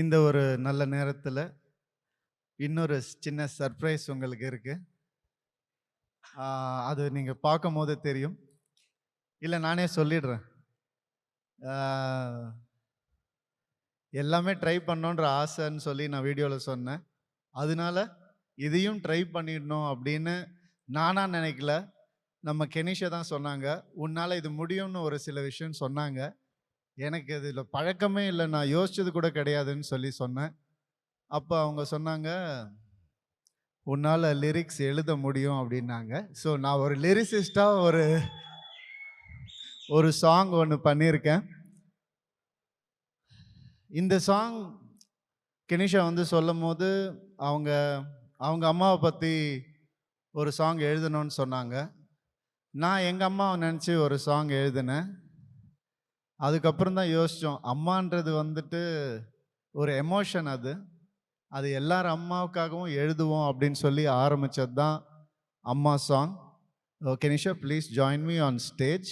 இந்த ஒரு நல்ல நேரத்தில் இன்னொரு சின்ன சர்ப்ரைஸ் உங்களுக்கு இருக்குது அது நீங்கள் பார்க்கும் போது தெரியும். இல்லை நானே சொல்லிடுறேன். எல்லாமே ட்ரை பண்ணோன்ற ஆசைன்னு சொல்லி நான் வீடியோவில் சொன்னேன். அதனால இதையும் ட்ரை பண்ணிடணும் அப்படின்னு நானா நினைக்கல. நம்ம கெனிஷா தான் சொன்னாங்க. உன்னால் இது முடியும்னு ஒரு சில விஷயம் சொன்னாங்க. எனக்கு இதில் பழக்கமே இல்லை. நான் யோசிச்சது கூட கிடையாதுன்னு சொல்லி சொன்னேன். அப்போ அவங்க சொன்னாங்க உன்னால் லிரிக்ஸ் எழுத முடியும் அப்படின்னாங்க. ஸோ நான் ஒரு லிரிசிஸ்டாக ஒரு ஒரு சாங் ஒன்று பண்ணியிருக்கேன். இந்த சாங் கெனிஷா வந்து சொல்லும் போது அவங்க அவங்க அம்மாவை பற்றி ஒரு சாங் எழுதணும்னு சொன்னாங்க. நான் எங்கள் அம்மாவை நினச்சி ஒரு சாங் எழுதினேன். அதுக்கப்புறம் தான் யோசித்தோம் அம்மான்றது வந்துட்டு ஒரு எமோஷன் அது. அது எல்லாரும் அம்மாவுக்காகவும் எழுதுவோம் அப்படின்னு சொல்லி ஆரம்பித்தது தான் அம்மா song Kenisha please join me on stage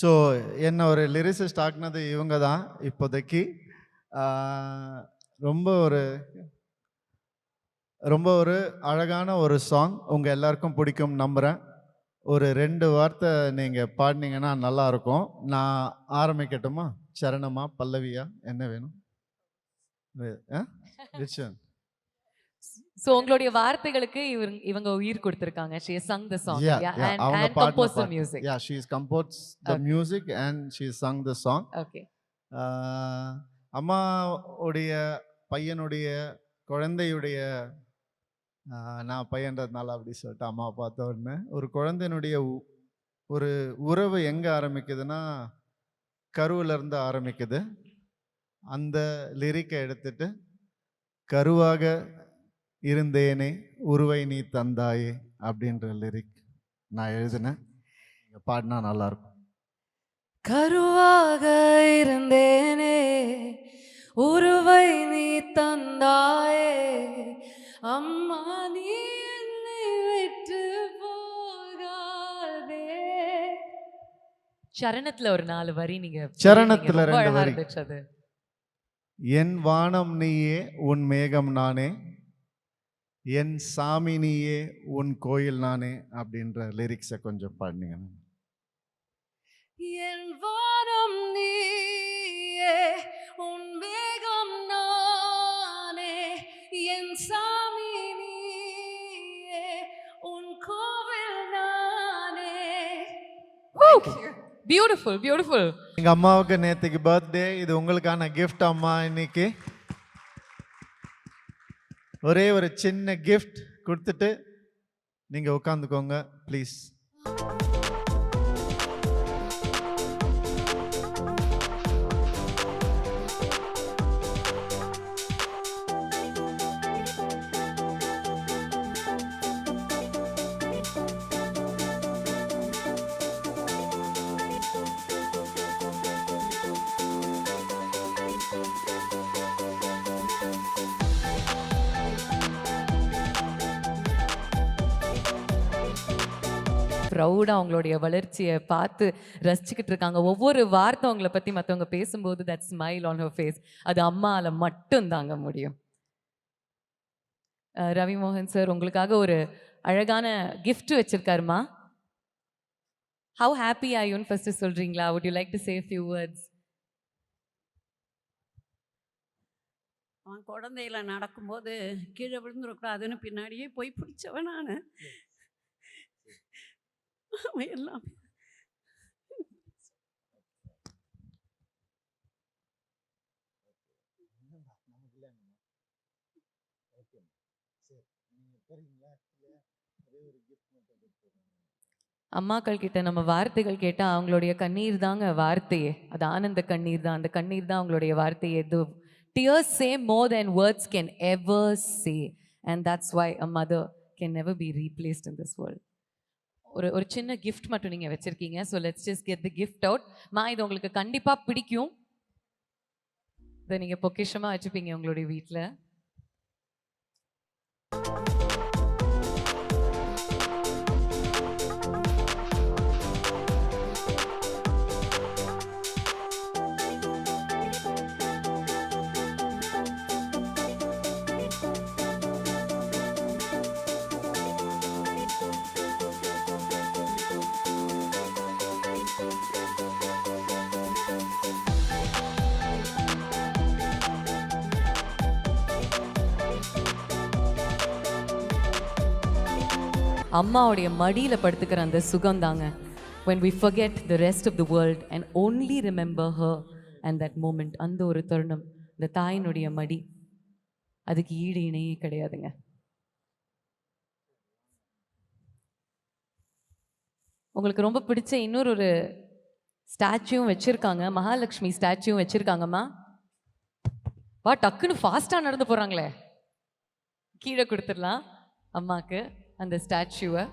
so என்ன ஒரு லிரிசிஸ்ட் ஆக்குனது இவங்க தான் இப்போதைக்கு. ரொம்ப ஒரு ரொம்ப ஒரு அழகான ஒரு சாங் உங்கள் எல்லாருக்கும் பிடிக்கும் நம்புகிறேன் ஒரு ரெண்டு வார்த்தை நீங்கள் பாடினீங்கன்னா நல்லா இருக்கும் நான் ஆரம்பிக்கட்டுமா? சரணமா? பல்லவியா? என்ன வேணும்? ஆ? ரிச்சன்? சோ உங்களுடைய வார்த்தைகளுக்கு இவங்க இவங்க உயிர் கொடுத்திருக்காங்க. She has sung the song. Yeah, yeah, yeah, and, அவங்க and composed the music. Yeah, she's composed the Okay. music and she sung the song. okay. ஆஹ் அம்மாவுடைய பையனுடைய குழந்தையுடைய நான் பையன்றதுனால அப்படி சொல்லிட்டு அம்மா பார்த்த உடனே ஒரு குழந்தையினுடைய ஒரு உறவு எங்கே ஆரம்பிக்குதுன்னா கருவுல இருந்து ஆரம்பிக்குது. அந்த லிரிக்கை எடுத்துட்டு கருவாக இருந்தேனே உருவை நீ தந்தாயே அப்படின்ற லிரிக் நான் எழுதினேன். நீங்கள் பாடினா நல்லாயிருக்கும். கருவாக இருந்தேனே உருவை நீ தந்தாயே அம்மா நீ என்னை விட்டு போகாதே. சரணத்துல ஒரு நாலு வரி நீங்க சரணத்துல ரெண்டு வரி. என் வானம் நீயே உன் மேகம் நானே என் சாமி நீயே உன் கோயில் நானே அப்படின்ற லிரிக்ஸை கொஞ்சம் பாடினீங்க. என் வானம் நீயே உன் வேகம் நானே என் சாமி நீயே உன் கோவில் நானே. பியூட்டிஃபுல் பியூட்டிஃபுல் எங்க அம்மாவுக்கு நேத்துக்கு பர்த்டே இது உங்களுக்கான gift அம்மா இன்னைக்கு. ஒரே ஒரு சின்ன கிஃப்ட் கொடுத்துட்டு நீங்க உட்காந்துக்கோங்க ப்ளீஸ் ப்ரௌடாக அவங்களுடைய வளர்ச்சியை பார்த்து ரசிச்சுக்கிட்டு இருக்காங்க. ஒவ்வொரு வார்த்தை அவங்கள பற்றி மற்றவங்க பேசும்போது that smile on her face அது அம்மால மட்டும் தாங்க முடியும். ரவி மோகன் சார் உங்களுக்காக ஒரு அழகான gift வச்சிருக்காருமா? ஹவு ஹாப்பி ஆயூன்னு ஃபர்ஸ்ட் சொல்றீங்களா? Would you like to say a few words? அவன் குழந்தையில நடக்கும்போது கீழே விழுந்துடக்கூடாதுன்னு பின்னாடியே போய் பிடிச்சவன் நான். அவன் எல்லாம். அம்மாக்கள் கிட்ட நம்ம வார்த்தைகள் கேட்டா அவங்களுடைய கண்ணீர் தாங்க வார்த்தையே. அது ஆனந்த கண்ணீர் தான். அந்த கண்ணீர் தான் அவங்களுடைய வார்த்தையே. எது tears say more than words can ever say and that's why a mother can never be replaced in this world ஒரு ஒரு சின்ன கிஃப்ட் மட்டும் நீங்க வச்சிருக்கீங்க. So let's just get the gift out மா இது உங்களுக்கு கண்டிப்பா பிடிக்கும். இதை நீங்க பொக்கிஷமா வச்சுப்பீங்க உங்களுடைய வீட்ல. அம்மாவுடைய மடியில் படுத்துக்கிற அந்த சுகம் தாங்க when we forget the rest of the world and only remember her and that moment அந்த ஒரு தருணம் இந்த தாயினுடைய மடி. அதுக்கு ஈடு இணையே கிடையாதுங்க. உங்களுக்கு ரொம்ப பிடிச்ச இன்னொரு ஒரு ஸ்டாச்சுவும் வச்சுருக்காங்க. மகாலட்சுமி ஸ்டாச்சுவும் வச்சுருக்காங்கம்மா. வா டக்குன்னு ஃபாஸ்ட்டாக நடந்து போகிறாங்களே கீழே கொடுத்துடலாம் அம்மாவுக்கு அந்த ஸ்டாச்சுவை.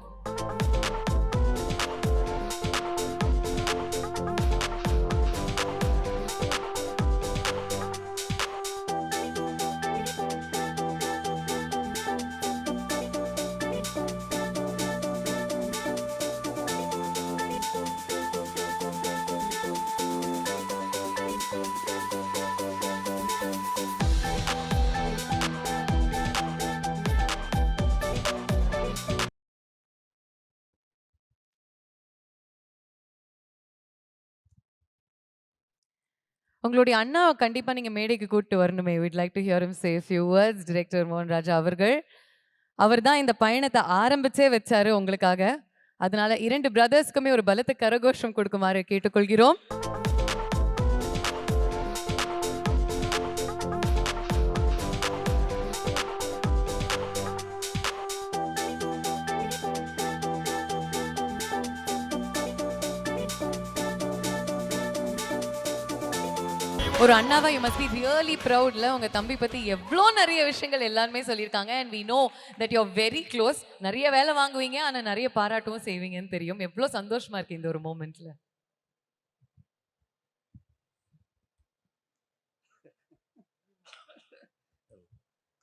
உங்களுடைய அண்ணாவை கண்டிப்பா நீங்க மேடைக்கு கூட்டு வரணுமே. Would like to hear him say few words director மோகன் ராஜா அவர்கள். அவர் தான் இந்த பயணத்தை ஆரம்பிச்சே வச்சாரு உங்களுக்காக. அதனால இரண்டு பிரதர்ஸ்க்குமே ஒரு பலத்த கரகோஷம் கொடுக்குமாறு கேட்டுக்கொள்கிறோம். ஒரு அண்ணாவா யூ மஸ்ட் பி ரியலி ப்ரௌட்ல உங்க தம்பி பத்தி எவ்வளோ நிறைய விஷயங்கள் எல்லாருமே சொல்லியிருக்காங்க. And we know that you very close நிறைய வேலை வாங்குவீங்க ஆனா நிறைய பாராட்டவும் செய்வீங்கன்னு தெரியும். எவ்வளோ சந்தோஷமா இருக்கு இந்த ஒரு மூமெண்ட்ல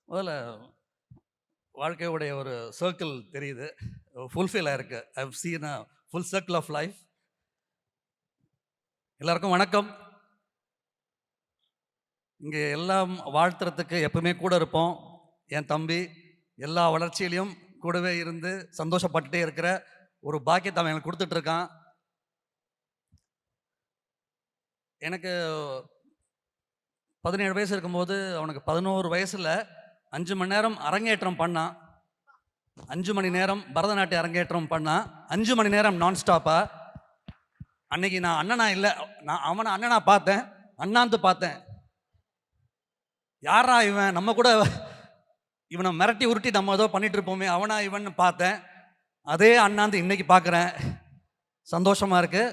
முதல்ல வாழ்க்கையுடைய ஒரு சர்க்கிள் தெரியுது. ஃபுல்ஃபில் ஆயிருக்கு. I seen a full circle of life எல்லாருக்கும் வணக்கம். இங்கே எல்லாம் வாழ்த்துறதுக்கு எப்பவுமே கூட இருப்போம். என் தம்பி எல்லா வளர்ச்சியிலையும் கூடவே இருந்து சந்தோஷப்பட்டுட்டே இருக்கிற ஒரு பாக்கியத்தை அவன் எனக்கு கொடுத்துட்டு இருக்கான். எனக்கு பதினேழு வயசு இருக்கும்போது அவனுக்கு பதினோரு வயசில் அஞ்சு மணி நேரம் அரங்கேற்றம் பண்ணான். அஞ்சு மணி நேரம் பரதநாட்டிய அரங்கேற்றம் பண்ணான். அஞ்சு மணி நேரம் நான்ஸ்டாப்பா அன்னைக்கு நான் அண்ணனா இல்லை நான் அவனை அண்ணனா பார்த்தேன். அண்ணாந்து பார்த்தேன். யாரா இவன்? நம்ம கூட இவனை மிரட்டி உருட்டி நம்ம ஏதோ பண்ணிட்டு இருப்போமே அவனா இவன் பார்த்தேன். அதே அண்ணாந்து இன்னைக்கு பார்க்குறேன் சந்தோஷமா இருக்கு.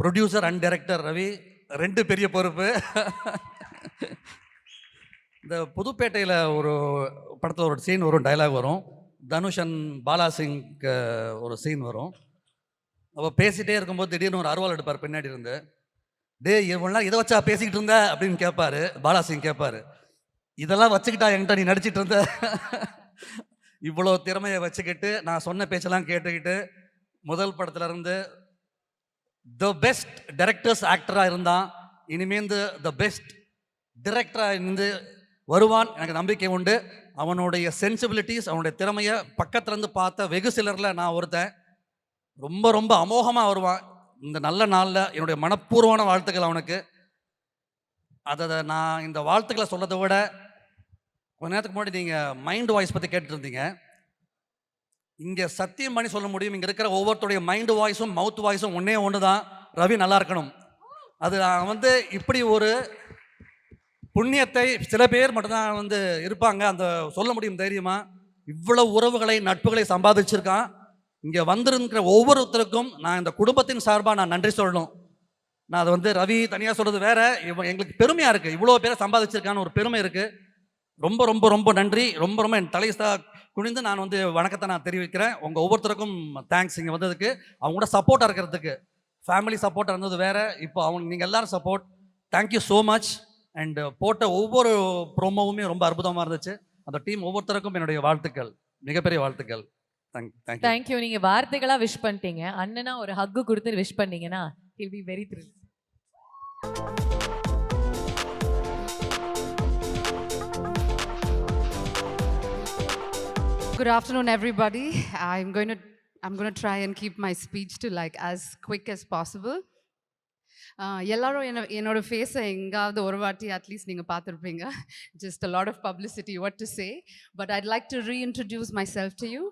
ப்ரொடியூசர் அண்ட் டைரக்டர் ரவி ரெண்டு பெரிய பொறுப்பு. இந்த புதுப்பேட்டையில் ஒரு படத்தில் ஒரு சீன் வரும் டைலாக் வரும். தனுஷ் அண்ட் பாலா சிங்க்கு ஒரு சீன் வரும். அப்போ பேசிகிட்டே இருக்கும்போது திடீர்னு ஒரு அருவாள் எடுப்பார் பின்னாடி இருந்து. டே இவ்வளோ நேரம் இதை வச்சா பேசிக்கிட்டு இருந்த? அப்படின்னு கேட்பாரு பாலாசிங் கேட்பாரு இதெல்லாம் வச்சுக்கிட்டா என்கிட்ட நீ நடிச்சிட்டு இருந்த? இவ்வளோ திறமையை வச்சுக்கிட்டு நான் சொன்ன பேச்செல்லாம் கேட்டுக்கிட்டு முதல் படத்துலேருந்து த பெஸ்ட் டைரக்டர்ஸ் ஆக்டராக இருந்தான். இனிமேந்து த பெஸ்ட் டிரெக்டராக இருந்து வருவான். எனக்கு நம்பிக்கை உண்டு. அவனுடைய சென்சிபிலிட்டிஸ் அவனுடைய திறமையை பக்கத்துலேருந்து பார்த்த வெகு சிலரில் நான் ஒருத்தன். ரொம்ப ரொம்ப அமோகமாக வருவான். இந்த நல்ல நாளில் என்னுடைய மனப்பூர்வமான வாழ்த்துக்கள் அவனுக்கு. அதை நான் இந்த வாழ்த்துக்களை சொல்றதை விட கொஞ்ச நேரத்துக்கு முன்னாடி நீங்கள் மைண்ட் வாய்ஸ் பற்றி கேட்டுருந்தீங்க இங்கே சத்தியம் பண்ணி சொல்ல முடியும். இங்கே இருக்கிற ஒவ்வொருத்தருடைய மைண்ட் வாய்ஸும் மவுத் வாய்ஸும் ஒன்றே ஒன்று தான் ரவி நல்லா இருக்கணும். அது நான் வந்து இப்படி ஒரு புண்ணியத்தை சில பேர் மட்டும்தான் வந்து இருப்பாங்க. அந்த சொல்ல முடியும் தைரியமாக இவ்வளோ உறவுகளை நட்புகளை சம்பாதிச்சிருக்கான். இங்கே வந்திருக்கிற ஒவ்வொருத்தருக்கும் நான் இந்த குடும்பத்தின் சார்பாக நான் நன்றி சொல்லணும். நான் அதை வந்து ரவி தனியாக சொல்கிறது வேற இவன் எங்களுக்கு பெருமையாக இருக்குது இவ்வளோ பேரை சம்பாதிச்சிருக்கான்னு ஒரு பெருமை இருக்குது ரொம்ப ரொம்ப ரொம்ப நன்றி. ரொம்ப ரொம்ப என் தலைசா குனிந்து நான் வந்து வணக்கத்தை நான் தெரிவிக்கிறேன். உங்கள் ஒவ்வொருத்தருக்கும் தேங்க்ஸ் இங்கே வந்ததுக்கு. அவங்க கூட சப்போர்ட்டாக இருக்கிறதுக்கு. ஃபேமிலி சப்போர்ட்டாக இருந்தது வேற. இப்போ அவங்க நீங்கள் எல்லாரும் support thank you so much and போட்ட ஒவ்வொரு ப்ரோமோவுமே ரொம்ப அற்புதமாக இருந்துச்சு. அந்த டீம் ஒவ்வொருத்தருக்கும் என்னுடைய வாழ்த்துக்கள். மிகப்பெரிய வாழ்த்துக்கள். தேங்க்யூ நீங்க வார்த்தைகளா விஷ் பண்ணிட்டீங்க அண்ணனா ஒரு ஹக்கு கொடுத்து விஷ் பண்ணீங்கன்னா he'll be very thrill Good afternoon, everybody. I'm going to I'm going to try and keep my speech to like as quick as possible. Uh, எல்லாரும் என்ன என்னோட ஃபேஸை எங்காவது ஒரு வாட்டி அட்லீஸ்ட் நீங்கள் பார்த்துருப்பீங்க just a lot of publicity what to say but I'd like to reintroduce myself to you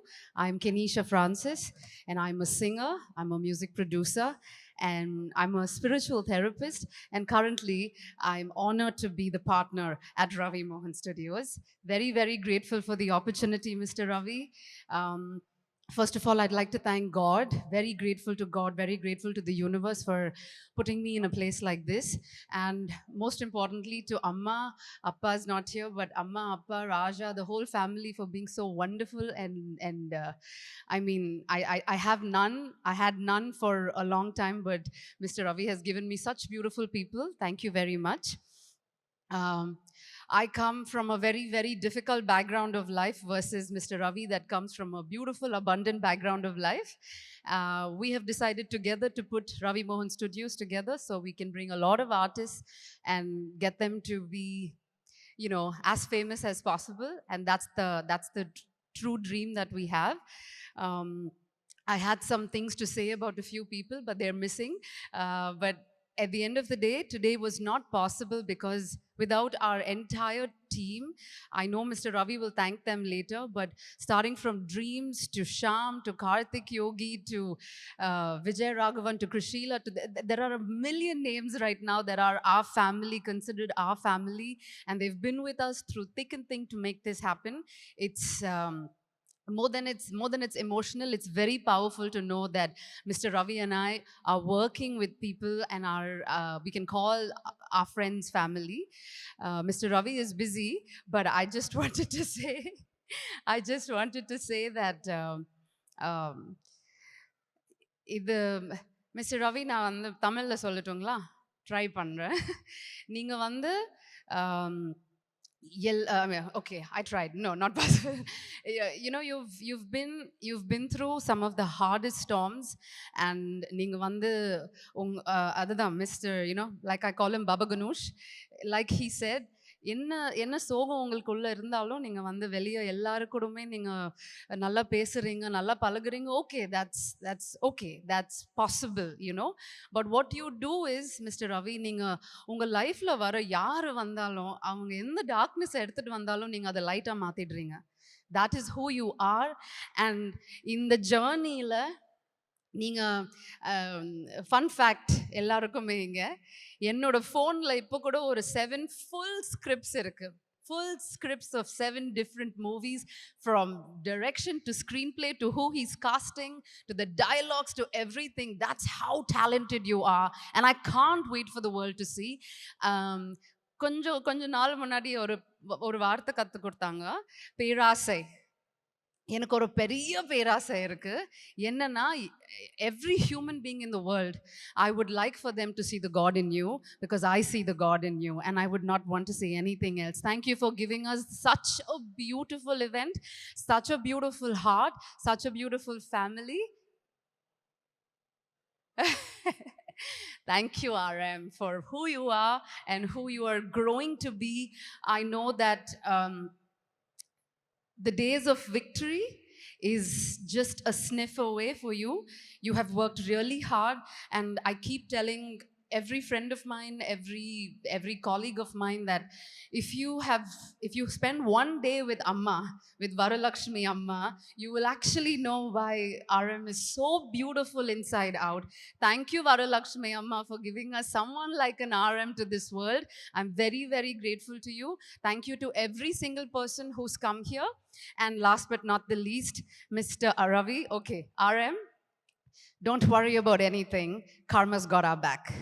I am Kenisha Francis and I am a singer I am a music producer and I'm a spiritual therapist. And currently, I'm honored to be the partner at Ravi Mohan Studios. Very, very grateful for the opportunity, Mr. Ravi. Um, First of all, I'd like to thank God. Very grateful to God, very grateful to the universe for putting me in a place like this. And most importantly, to Amma. Appa is not here, but Amma, Appa, Raja, the whole family for being so wonderful. And, and uh, I mean, I, I, I have none. I had none for a long time, but Mr. Ravi has given me such beautiful people. Thank you very much. Um, I come from a very, very difficult background of life versus Mr. Ravi that comes from a beautiful, abundant background of life. Uh, we have decided together to put Ravi Mohan Studios together so we can bring a lot of artists and get them to be, you know, as famous as possible. And that's the that's the true dream that we have. Um, I had some things to say about a few people, but they're missing. Uh, but at the end of the day, today was not possible because without our entire team, I know Mr. Ravi will thank them later, but starting from Dreams to Sham to Karthik Yogi to uh, Vijay Raghavan to Krishila, to th- th- there are a million names right now that are our family, considered our family, and they've been with us through thick and thin to make this happen. It's um, more than it's more than it's emotional it's very powerful to know that mr ravi and i are working with people and are uh, we can call our friends family uh, mr ravi is busy but i just wanted to say i just wanted to say that um, um, இது mister Ravi நான் வந்து தமிழில் சொல்லட்டுங்களா try பண்ணுறேன் நீங்கள் வந்து um, yell uh, I mean, okay i tried no not possible Yeah, you know you've you've been you've been through some of the hardest storms and நீங்க வந்து உங் uh, அதுதான் mister you know like i call him baba ganush like he said என்ன என்ன சோகம் உங்களுக்குள்ளே இருந்தாலும் நீங்கள் வந்து வெளியே எல்லாருக்கூடமே நீங்கள் நல்லா பேசுகிறீங்க நல்லா பழகுறீங்க okay that's that's okay that's possible you know but what you do is mister Ravi நீங்கள் உங்கள் லைஃப்பில் வர யார் வந்தாலும் அவங்க எந்த டார்க்னஸை எடுத்துகிட்டு வந்தாலும் நீங்கள் அதை லைட்டாக மாற்றிடுறீங்க that is who you are and இந்த ஜேர்னியில் நீங்கள் ஃபன் ஃபேக்ட் எல்லாருக்குமே இங்கே என்னோட ஃபோனில் இப்போ கூட ஒரு செவன் ஃபுல் ஸ்கிரிப்ட்ஸ் இருக்குது full scripts of seven different movies from direction to screenplay to who he's casting to the dialogues to everything that's how talented you are and i can't wait for the world to see um, கொஞ்சம் கொஞ்ச நாள் முன்னாடி ஒரு ஒரு வார்த்தை கற்றுக் கொடுத்தாங்க பேராசை எனக்கு ஒரு பெரிய பேராசை இருக்கு என்னன்னா every human being in the world I would like for them to see the God in you because I see the God in you and I would not want to say anything else. Thank you for giving us such a beautiful event, such a beautiful heart, such a beautiful family. Thank you, RM, for who you are and who you are growing to be. I know that um, the days of victory is just a sniff away for you. You have worked really hard, and I keep telling every friend of mine, every every colleague of mine that if you have if you spend one day with Amma, with Varalakshmi Amma, you will actually know why RM is so beautiful inside out. Thank you, Varalakshmi Amma, for giving us someone like an RM to this world. I'm very, very grateful to you. Thank you to every single person who's come here. And last but not the least, Mr. Aravi. Okay, RM, don't worry about anything. Karma's got our back.